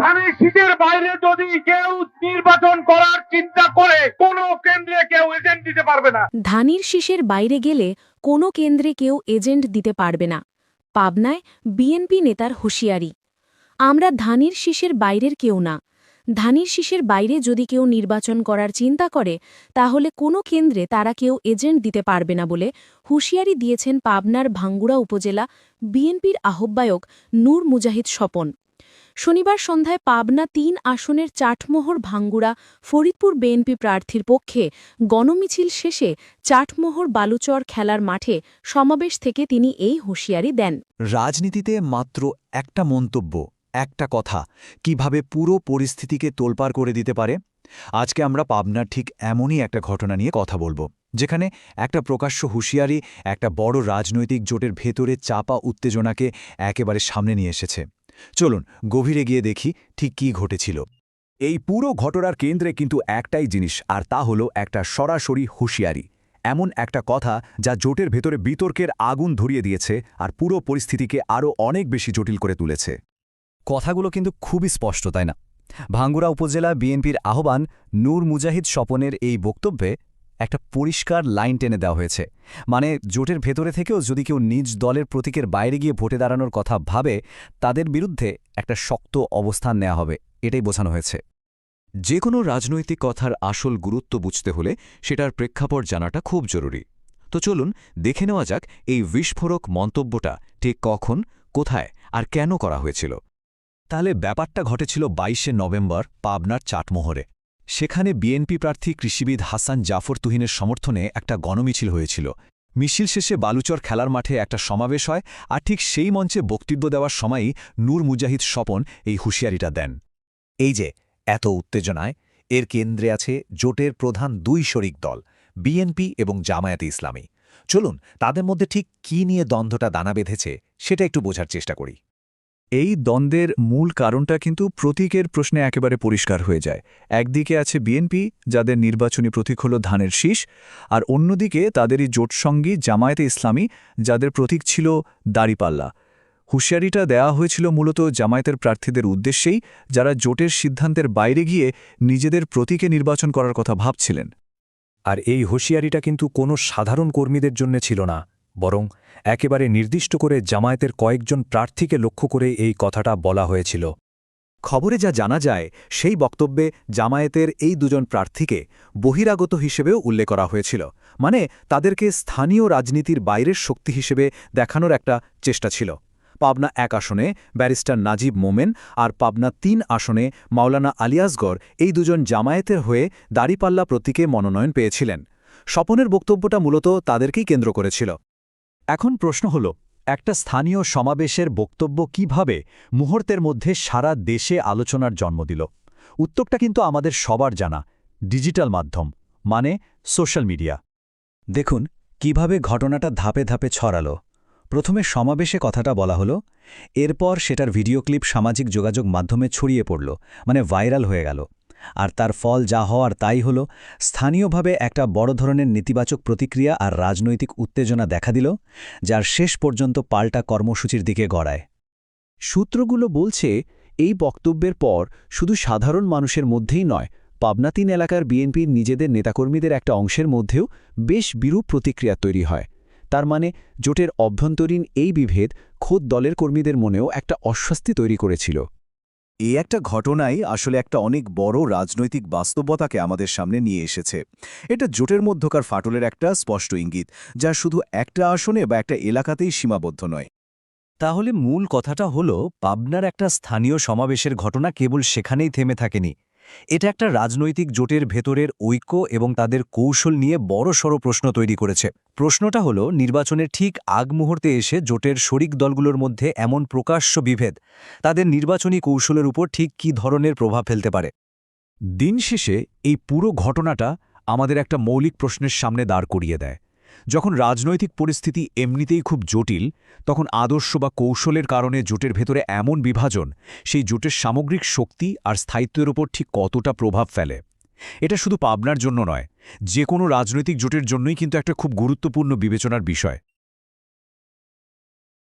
ধানের বাইরে যদি কেউ নির্বাচন করার চিন্তা করে, কোনো কেন্দ্রে কেউ এজেন্ট দিতে পারবে না। ধানির শীষের বাইরে গেলে কোনো কেন্দ্রে কেউ এজেন্ট দিতে পারবে না। পাবনায় বিএনপি নেতার হুঁশিয়ারি। আমরা ধানির শীষের বাইরের কেউ না। ধানির শীষের বাইরে যদি কেউ নির্বাচন করার চিন্তা করে, তাহলে কোনো কেন্দ্রে তারা কেউ এজেন্ট দিতে পারবে না বলে হুঁশিয়ারি দিয়েছেন পাবনার ভাঙ্গুড়া উপজেলা বিএনপির আহ্বায়ক নূর মুজাহিদ স্বপন। শনিবার সন্ধ্যায় পাবনা তিন আসনের চাটমোহর ভাঙ্গুড়া ফরিদপুর বিএনপি প্রার্থীর পক্ষে গণমিছিল শেষে চাটমোহর বালুচর খেলার মাঠে সমাবেশ থেকে তিনি এই হুঁশিয়ারি দেন। রাজনীতিতে মাত্র একটা মন্তব্য একটা কথা, কীভাবে পুরো পরিস্থিতিকে তোলপাড় করে দিতে পারে? আজকে আমরা পাবনার ঠিক এমনই একটা ঘটনা নিয়ে কথা বলব, যেখানে একটা প্রকাশ্য হুঁশিয়ারি, একটা বড় রাজনৈতিক জোটের ভেতরে চাপা উত্তেজনাকে একেবারে সামনে নিয়ে এসেছে। চলুন, গভীরে গিয়ে দেখি ঠিক কী ঘটেছিল। এই পুরো ঘটনার কেন্দ্রে কিন্তু একটাই জিনিস, আর তা হলো একটা সরাসরি হুঁশিয়ারি। এমন একটা কথা যা জোটের ভেতরে বিতর্কের আগুন ধরিয়ে দিয়েছে, আর পুরো পরিস্থিতিকে আরও অনেক বেশি জটিল করে তুলেছে। কথাগুলো কিন্তু খুবই স্পষ্ট, তাই না? ভাঙ্গুড়া উপজেলা বিএনপির আহ্বান নূর মুজাহিদ স্বপনের এই বক্তব্যে একটা পরিষ্কার লাইন টেনে দেওয়া হয়েছে। মানে জোটের ভেতরে থেকেও যদি কেউ নিজ দলের প্রতীকের বাইরে গিয়ে ভোটে দাঁড়ানোর কথা ভাবে, তাদের বিরুদ্ধে একটা শক্ত অবস্থান নেওয়া হবে, এটাই বোঝানো হয়েছে। যে কোনো রাজনৈতিক কথার আসল গুরুত্ব বুঝতে হলে সেটার প্রেক্ষাপট জানাটা খুব জরুরি। তো চলুন দেখে নেওয়া যাক এই বিস্ফোরক মন্তব্যটা ঠিক কখন, কোথায় আর কেন করা হয়েছিল। তাহলে ব্যাপারটা ঘটেছিল বাইশে নভেম্বর পাবনার চাটমোহরে। সেখানে বিএনপি প্রার্থী কৃষিবিদ হাসান জাফর তুহিনের সমর্থনে একটা গণমিছিল হয়েছিল। মিছিল শেষে বালুচর খেলার মাঠে একটা সমাবেশ হয় আর ঠিক সেই মঞ্চে বক্তব্য দেওয়ার সময়ই নূর মুজাহিদ স্বপন এই হুঁশিয়ারিটা দেন। এই যে, এত উত্তেজনায়, এর কেন্দ্রে আছে জোটের প্রধান দুই শরিক দল, বিএনপি এবং জামায়াতে ইসলামী। চলুন, তাদের মধ্যে ঠিক কী নিয়ে দ্বন্দ্বটা দানা বেঁধেছে, সেটা একটু বোঝার চেষ্টা করি। এই দ্বন্দ্বের মূল কারণটা কিন্তু প্রতীকের প্রশ্নে একেবারে পরিষ্কার হয়ে যায়। একদিকে আছে বিএনপি, যাদের নির্বাচনী প্রতীক হল ধানের শীষ, আর অন্যদিকে তাদেরই জোটসঙ্গী জামায়াতে ইসলামী, যাদের প্রতীক ছিল দাড়িপাল্লা। হুঁশিয়ারিটা দেওয়া হয়েছিল মূলত জামায়াতের প্রার্থীদের উদ্দেশ্যেই, যারা জোটের সিদ্ধান্তের বাইরে গিয়ে নিজেদের প্রতীকে নির্বাচন করার কথা ভাবছিলেন। আর এই হুঁশিয়ারিটা কিন্তু কোনো সাধারণ কর্মীদের জন্য ছিল না। বরং একেবারে নির্দিষ্ট করে জামায়াতের কয়েকজন প্রার্থীকে লক্ষ্য করে এই কথাটা বলা হয়েছিল। খবরে যা জানা যায়, সেই বক্তব্যে জামায়াতের এই দুজন প্রার্থীকে বহিরাগত হিসেবেও উল্লেখ করা হয়েছিল। মানে তাদেরকে স্থানীয় রাজনীতির বাইরের শক্তি হিসেবে দেখানোর একটা চেষ্টা ছিল। পাবনা এক আসনে ব্যারিস্টার নাজিব মোমেন আর পাবনা তিন আসনে মাওলানা আলিয়াসগড় এই দুজন জামায়াতের হয়ে দাড়িপাল্লা প্রতীকে মনোনয়ন পেয়েছিলেন। স্বপনের বক্তব্যটা মূলত তাদেরকেই কেন্দ্র করেছিল। এখন প্রশ্ন হল, একটা স্থানীয় সমাবেশের বক্তব্য কীভাবে মুহূর্তের মধ্যে সারা দেশে আলোচনার জন্ম দিল? উত্তরটা কিন্তু আমাদের সবার জানা, ডিজিটাল মাধ্যম মানে সোশ্যাল মিডিয়া। দেখুন, কীভাবে ঘটনাটা ধাপে ধাপে ছড়ালো। প্রথমে সমাবেশে কথাটা বলা হলো, এরপর সেটার ভিডিও ক্লিপ সামাজিক যোগাযোগ মাধ্যমে ছড়িয়ে পড়ল মানে ভাইরাল হয়ে গেল। আর তার ফল যা হওয়ার তাই হল, স্থানীয়ভাবে একটা বড় ধরনের নেতিবাচক প্রতিক্রিয়া আর রাজনৈতিক উত্তেজনা দেখা দিল, যার শেষ পর্যন্ত পাল্টা কর্মসূচির দিকে গড়ায়। সূত্রগুলো বলছে, এই বক্তব্যের পর শুধু সাধারণ মানুষের মধ্যেই নয়, পাবনা তিন এলাকার বিএনপির নিজেদের নেতাকর্মীদের একটা অংশের মধ্যেও বেশ বিরূপ প্রতিক্রিয়া তৈরি হয়। তার মানে জোটের অভ্যন্তরীণ এই বিভেদ খোদ দলের কর্মীদের মনেও একটা অস্বস্তি তৈরি করেছিল। এই একটা ঘটনাই আসলে একটা অনেক বড় রাজনৈতিক বাস্তবতাকে আমাদের সামনে নিয়ে এসেছে। এটা জোটের মধ্যকার ফাটলের একটা স্পষ্ট ইঙ্গিত, যা শুধু একটা আসনে বা একটা এলাকাতেই সীমাবদ্ধ নয়। তাহলে মূল কথাটা হলো, পাবনার একটা স্থানীয় সমাবেশের ঘটনা কেবল সেখানেই থেমে থাকেনি। এটা একটা রাজনৈতিক জোটের ভেতরের ঐক্য এবং তাদের কৌশল নিয়ে বড়সড় প্রশ্ন তৈরি করেছে। প্রশ্নটা হলো, নির্বাচনের ঠিক আগ মুহূর্তে এসে জোটের শরিক দলগুলোর মধ্যে এমন প্রকাশ্য বিভেদ, তাদের নির্বাচনী কৌশলের উপর ঠিক কী ধরনের প্রভাব ফেলতে পারে? দিন শেষে এই পুরো ঘটনাটা আমাদের একটা মৌলিক প্রশ্নের সামনে দাঁড় করিয়ে দেয়। যখন রাজনৈতিক পরিস্থিতি এমনিতেই খুব জটিল, তখন আদর্শ বা কৌশলের কারণে জোটের ভেতরে এমন বিভাজন, সেই জোটের সামগ্রিক শক্তি আর স্থায়িত্বের ওপর ঠিক কতটা প্রভাব ফেলে। এটা শুধু পাবনার জন্য নয় যে কোনো রাজনৈতিক জোটের জন্যই কিন্তু একটা খুব গুরুত্বপূর্ণ বিবেচনার বিষয়।